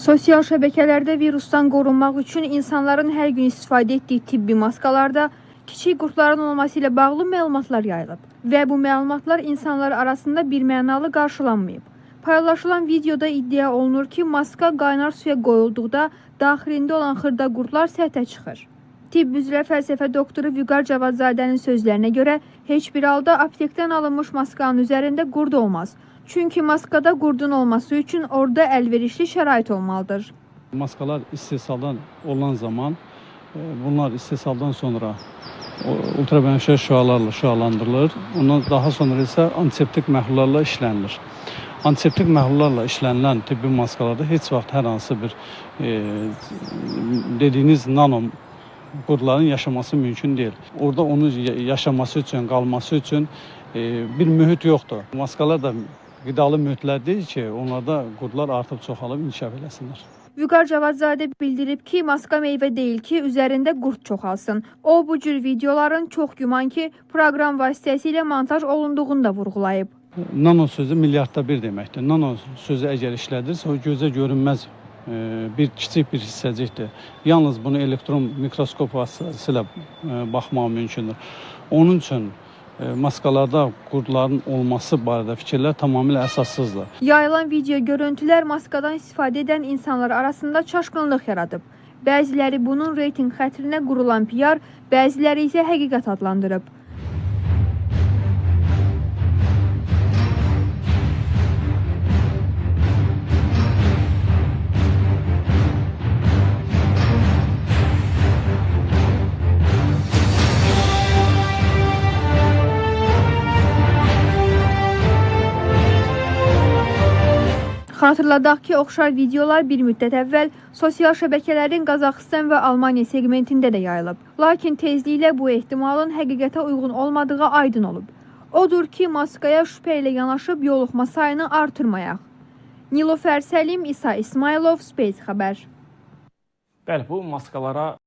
Sosial şəbəkələrdə virusdan qorunmaq üçün insanların hər gün istifadə etdiyi tibbi maskalarda kiçik qurtların olması ilə bağlı məlumatlar yayılıb və bu məlumatlar insanlar arasında birmənalı qarşılanmayıb. Paylaşılan videoda iddia olunur ki, maska qaynar suya qoyulduqda daxilində olan xırda qurtlar səthə çıxır. Tibb üzrə fəlsəfə doktoru Vüqar Cavadzadənin sözlərinə görə heç bir halda aptekdən alınmış maskanın üzərində qurd olmaz. Çünki maskada qurdun olması üçün orada əlverişli şərait olmalıdır. Maskalar istehsaldan olan zaman e, bunlar istehsaldan sonra ultrabənövşə şüalarla şüalandırılır. Ondan daha sonra isə antiseptik məhlullarla işlənilir. Antiseptik məhlullarla işlənilən tibbi maskalarda heç vaxt hər hansı bir e, dediyiniz nano qurdların yaşaması mümkün deyil. Orada onu ya- yaşaması üçün, qalması üçün e, bir mühit yoxdur. Maskalar da qidalı mühitlər deyil ki, onlarda qurdlar artıb çoxalıb inkişaf eləsinlər. Vüqar Cavadzadə bildirib ki, maska meyvə deyil ki, üzərində qurd çoxalsın. O bu cür videoların çox güman ki, proqram vasitəsilə montaj olunduğunu da vurğulayıb. Nano sözü milyardda bir deməkdir. Nano sözü əgər işlədirsə, o gözə görünməz bir kiçik bir hissəcikdir. Yalnız bunu elektron mikroskop vasitəsilə e, baxmaq mümkündür. Onun üçün e, maskalarda qurdların olması barədə fikirlər tamamilə əsassızdır. Yayılan video görüntülər maskadan istifadə edən insanlar arasında çaşqınlıq yaradıb. Bəziləri bunun reytinq xətrinə qurulan PR, bəziləri isə həqiqət adlandırıb. Xatırladaq ki, oxşar videolar bir müddət əvvəl sosial şəbəkələrin Qazaxıstan və Almaniya seqmentində də yayılıb. Lakin tezliklə bu ehtimalın həqiqətə uyğun olmadığı aydın olub. Odur ki, maskaya şübhə ilə yanaşıb yoluxma sayını artırmayaq. Nilofər Səlim, İsa İsmailov, Space xəbər. Bəli, bu maskalara